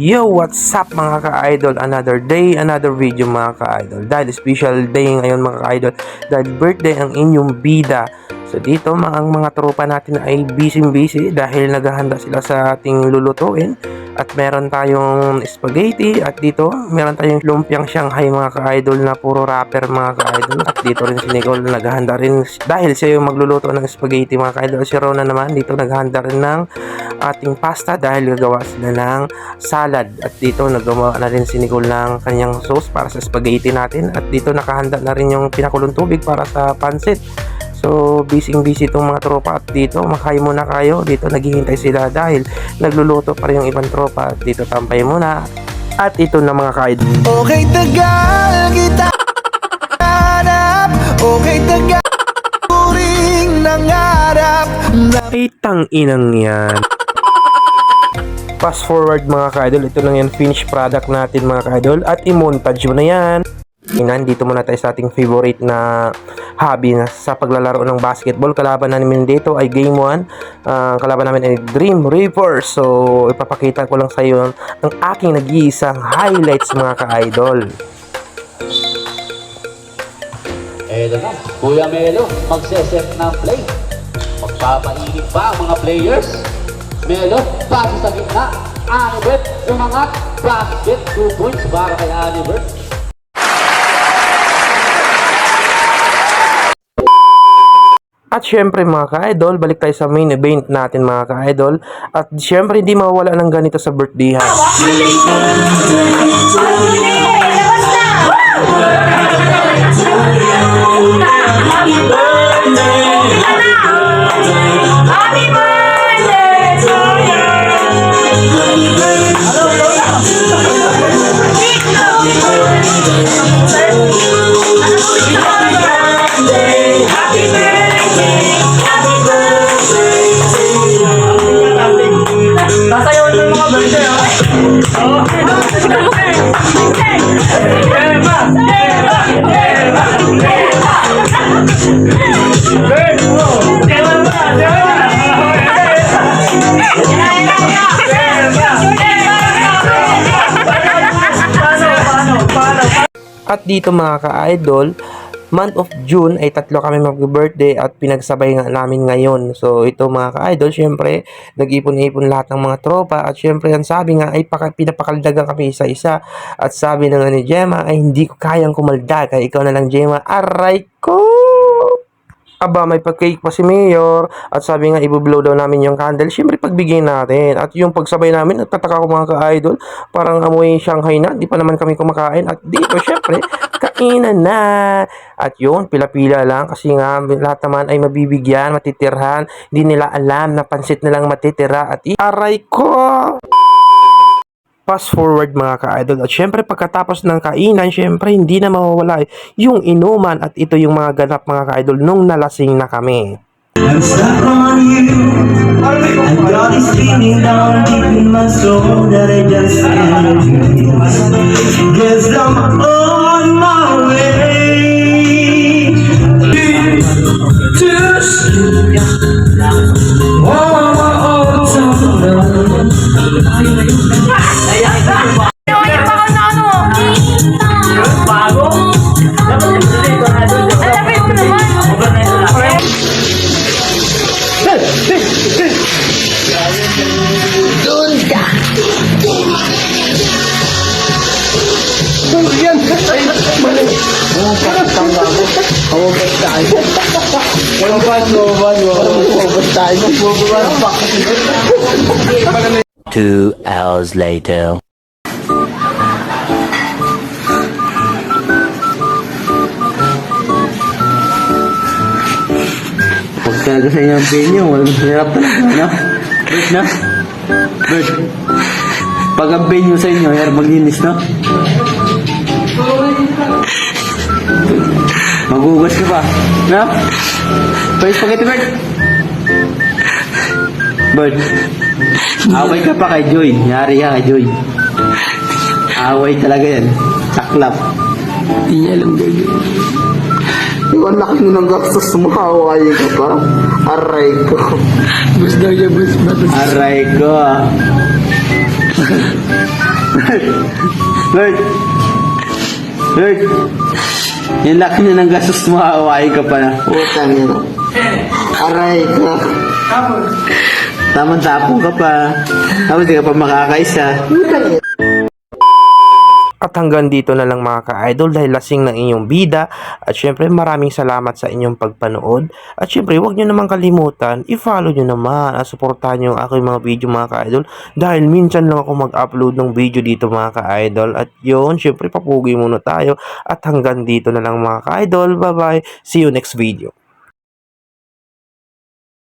Yo, what's up mga ka-idol? Another day, another video mga ka-idol. Dahil special day ngayon mga ka-idol. Dahil birthday ang inyong bida. So dito, mga, ang mga tropa natin ay busy-busy dahil naghahanda sila sa ating lulutuin. At meron tayong spaghetti at dito, meron tayong lumpiang Shanghai mga ka-idol na puro rapper mga ka-idol. At dito rin si Nicole naghahanda rin dahil siya yung magluluto ng spaghetti mga ka-idol. Si Rona naman dito naghahanda rin ng ating pasta dahil gagawa sila ng salad. At dito nagawa na rin si Nicole ng kanyang sauce para sa spaghetti natin. At dito nakahanda na rin yung pinakulong tubig para sa pansit. So, busy-busy itong mga tropa at dito, makain muna kayo. Dito, naghihintay sila dahil nagluluto pa rin yung ibang tropa. At dito, tampay muna. At ito na mga kaid. Okay, tagal kita hanap Okay, tagal turing nangarap na Ay, tang inang yan. Fast forward mga ka-idol, ito lang yan finished product natin mga ka-idol at i-montage mo na yan. Nandito muna tayo sa ating favorite na hobby na sa paglalaro ng basketball. Kalaban namin dito ay Game 1. Ang kalaban namin ay Dream Reaper. So, ipapakita ko lang sa iyo ang aking nag-iisang highlights mga ka-idol. Eto na, Kuya Melo, magseset ng play. Magpapainit pa ang mga players. Melo, pasi sa gitna. Anibet, umangat. Basket, 2 points para kay Anibet. At syempre mga ka-idol, balik tayo sa main event natin mga ka-idol. At syempre hindi mawawala ng ganito sa birthday ha. At dito mga ka-idol, month of June ay tatlo kami mag-birthday at pinagsabay nga namin ngayon. So ito mga ka-idol, syempre nag-ipon-ipon lahat ng mga tropa at syempre ang sabi nga ay paka, pinapakaldagan kami isa-isa at sabi na nga ni Gemma ay hindi ko kayang kumaldag ay ikaw na lang Gemma, aray ko! Aba, may pag-cake pa si Mayor. At sabi nga i-blow daw namin yung candle. Siyempre pagbigay natin. At yung pagsabay namin nagtataka ko mga ka-idol. Parang amoy Shanghai na. Di pa naman kami kumakain. At dito syempre kainan na. At yun pila-pila lang. Kasi nga lahat naman ay mabibigyan matitirhan. Hindi nila alam na pansit na lang matitira. At aray ko fast forward mga ka-idol. At syempre pagkatapos ng kainan, syempre hindi na mawawala yung inuman at ito yung mga ganap mga ka-idol nung nalasing na kami. I'm stuck on you. I've got this feeling down deep in my soul that I just can't. Guess I'm on my way. See all my old time. Two hours later. Pagkaga sa inyo ang venue, walang hirap no? Bert, no? Bert, pag ang venue sa inyo, hirap maglinis, no? Magugas ka pa, no? Pwede spaghetti, Bert? Bert, away ka pa kay Joy. Yari ka kay Joy. Away talaga yan. Saklap. Hindi niya alam gagawin. Yung ang laki mo ng gastos mo, hawaii ka pa. Aray ko. Aray ko. Bert! Bert! Yung laki na ng gastos mo, ka pa na. Putang ina. Aray ko. Tamang tapong ka pa. Tapos di ka pa makakaisa. At hanggang dito na lang mga ka-idol dahil lasing ng inyong bida. At syempre maraming salamat sa inyong pagpanood. At syempre huwag nyo naman kalimutan, i-follow nyo naman at supportahan nyo ang aking mga video mga ka-idol. Dahil minsan lang ako mag-upload ng video dito mga ka-idol. At yun, syempre papugi muna tayo. At hanggang dito na lang mga ka-idol. Bye bye. See you next video.